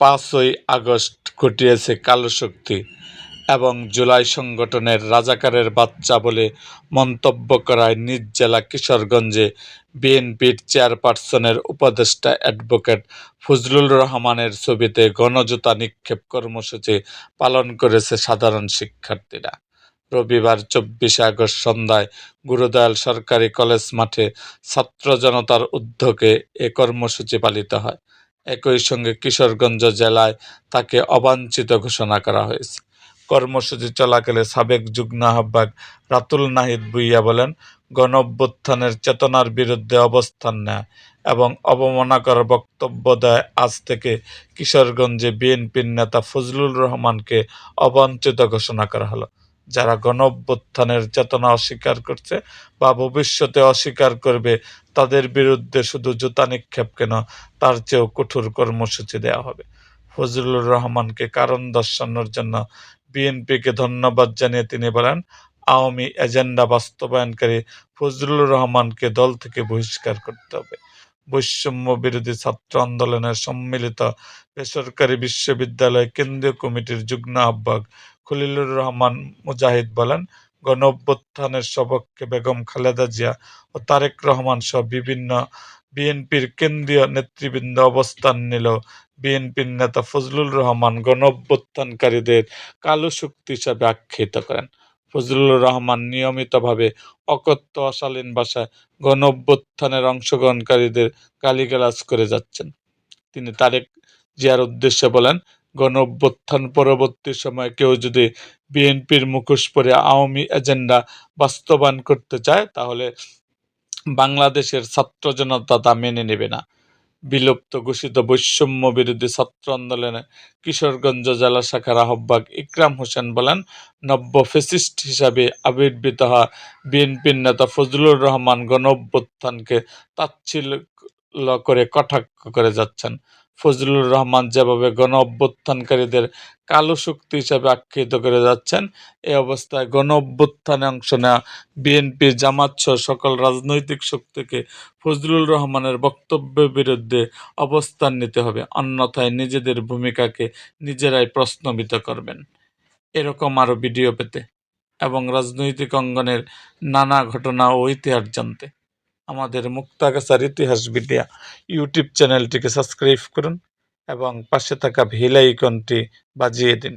পাঁচই আগস্ট ঘটিয়েছে কালো শক্তি এবং জুলাই সংগঠনের রাজাকারের বাচ্চা বলে মন্তব্য করায় নিজ জেলা কিশোরগঞ্জে বিএনপির চেয়ারপারসনের উপদেষ্টা অ্যাডভোকেট ফজলুল রহমানের ছবিতে গণজোতা নিক্ষেপ কর্মসূচি পালন করেছে সাধারণ শিক্ষার্থীরা। রবিবার চব্বিশে আগস্ট সন্ধ্যায় গুরুদয়াল সরকারি কলেজ মাঠে ছাত্র জনতার উদ্যোগে এ কর্মসূচি পালিত হয়। একই সঙ্গে কিশোরগঞ্জ জেলায় তাকে অবাঞ্ছিত ঘোষণা করা হয়েছে। কর্মসূচি চলাকালে সাবেক যুগ্ম আহ্বায়ক রাতুল নাহিদ ভুইয়া বলেন, গণঅভ্যুত্থানের চেতনার বিরুদ্ধে অবস্থান নেয় এবং অবমাননাকর বক্তব্য দেয়। আজ থেকে কিশোরগঞ্জে বিএনপির নেতা ফজলুর রহমানকে অবাঞ্ছিত ঘোষণা করা হলো। যারা গণ অভ্যুত্থানের চেতনা অস্বীকার করছে বা ভবিষ্যতে অস্বীকার করবে, তাদের বিরুদ্ধে শুধু জুতা নিক্ষেপ কেন? তার চেয়েও কঠোর কর্মসূচি দেওয়া হবে। ফজলুর রহমানকে কারণ দর্শানোর জন্য বিএনপিকে ধন্যবাদ জানিয়ে তিনি বলেন, আওয়ামী এজেন্ডা বাস্তবায়নকারী ফজলুর রহমানকে দল থেকে বহিষ্কার করতে হবে। বৈষম্য বিরোধী ছাত্র আন্দোলনের সম্মিলিত বেসরকারি বিশ্ববিদ্যালয় কেন্দ্রীয় কমিটির যুগ্ম আহ্বায়ক খলিলুর রহমান মুজাহিদ বলেন গণ অভ্যুত্থানের বেগম খালেদা জিয়া ও তারেক রহমান সহ বিভিন্ন বিএনপির কেন্দ্রীয় নেতৃবৃন্দ অবস্থান নিলেও বিএনপির নেতা ফজলুর রহমান গণ অভ্যুত্থানকারীদের কালো শক্তি হিসাবে আখ্যায়িত করেন। ফজলুর রহমান নিয়মিতভাবে অকথ্য অশালীন ভাষায় গণ অভ্যুত্থানের অংশগ্রহণকারীদের গালিগালাজ করে যাচ্ছেন। তিনি তারেক জিয়ার উদ্দেশ্যে বলেন গণ অভ্যুত্থান পরবর্তী সময়ে কেউ যদি বিএনপির মুখোশ পরে আওয়ামী এজেন্ডা বাস্তবায়ন করতে চায়, তাহলে বাংলাদেশের ছাত্র জনতা তা মেনে নেবে না। বিলুপ্ত ঘোষিত বৈষম্য বিরোধী ছাত্র আন্দোলনে কিশোরগঞ্জ জেলা শাখার আহ্বায়ক ইকরাম হোসেন বলেন, নব্য ফেসিস্ট হিসাবে আবির্ভূত হওয়া বিএনপির নেতা ফজলুর রহমান গণ অভ্যুত্থানকে তাচ্ছিল্য করে কটাক্ষ করে যাচ্ছেন। ফজলুর রহমান যেভাবে গণ অভ্যুত্থানকারীদের কালো শক্তি হিসাবে আখ্যায়িত করে যাচ্ছেন, এ অবস্থায় গণ অভ্যুত্থানে অংশ নেওয়া বিএনপি জামাত সহ সকল রাজনৈতিক শক্তিকে ফজলুর রহমানের বক্তব্যের বিরুদ্ধে অবস্থান নিতে হবে, অন্যথায় নিজেদের ভূমিকাকে নিজেরাই প্রশ্নবিত করবেন। এরকম আরও ভিডিও পেতে এবং রাজনৈতিক অঙ্গনের নানা ঘটনা ও ইতিহাস জানতে। আমাদের মুক্তাগাছার ইতিহাস বিদ্যা ইউটিউব চ্যানেলটিকে সাবস্ক্রাইব করুন এবং পাশে থাকা ভিল আইকনটি বাজিয়ে দিন।